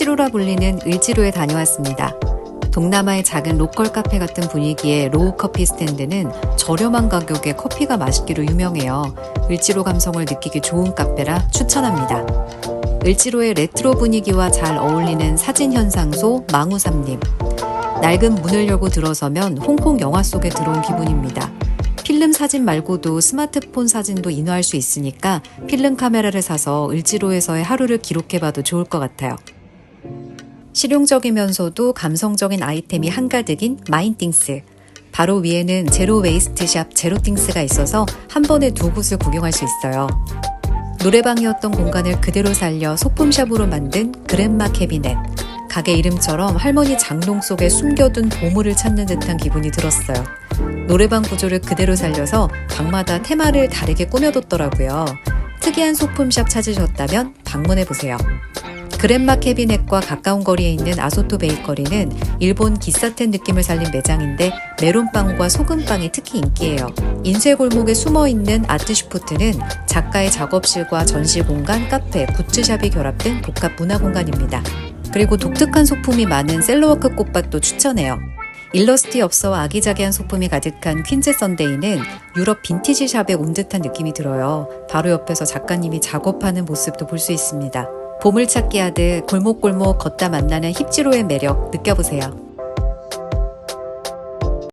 힙지로라 불리는 을지로에 다녀왔습니다. 동남아의 작은 로컬 카페 같은 분위기의 로우 커피 스탠드는 저렴한 가격에 커피가 맛있기로 유명해요. 을지로 감성을 느끼기 좋은 카페라 추천합니다. 을지로의 레트로 분위기와 잘 어울리는 사진 현상소 망우삼림. 낡은 문을 열고 들어서면 홍콩 영화 속에 들어온 기분입니다. 필름 사진 말고도 스마트폰 사진도 인화할 수 있으니까 필름 카메라를 사서 을지로에서의 하루를 기록해봐도 좋을 것 같아요. 실용적이면서도 감성적인 아이템이 한가득인 마인띵스. 바로 위에는 제로 웨이스트 샵 제로띵스가 있어서 한 번에 두 곳을 구경할 수 있어요. 노래방이었던 공간을 그대로 살려 소품샵으로 만든 그랜마 캐비넷. 가게 이름처럼 할머니 장롱 속에 숨겨둔 보물을 찾는 듯한 기분이 들었어요. 노래방 구조를 그대로 살려서 방마다 테마를 다르게 꾸며뒀더라고요. 특이한 소품샵 찾으셨다면 방문해보세요. 그랜마 캐비넷과 가까운 거리에 있는 아소토 베이커리는 일본 기사텐 느낌을 살린 매장인데 메론빵과 소금빵이 특히 인기예요. 인쇄 골목에 숨어 있는 아트슈포트는 작가의 작업실과 전시 공간, 카페, 굿즈샵이 결합된 복합 문화 공간입니다. 그리고 독특한 소품이 많은 셀러워크 꽃밭도 추천해요. 일러스트 엽서와 아기자기한 소품이 가득한 퀸즈 썬데이는 유럽 빈티지 샵에 온 듯한 느낌이 들어요. 바로 옆에서 작가님이 작업하는 모습도 볼 수 있습니다. 보물찾기 하듯 골목골목 걷다 만나는 힙지로의 매력 느껴보세요.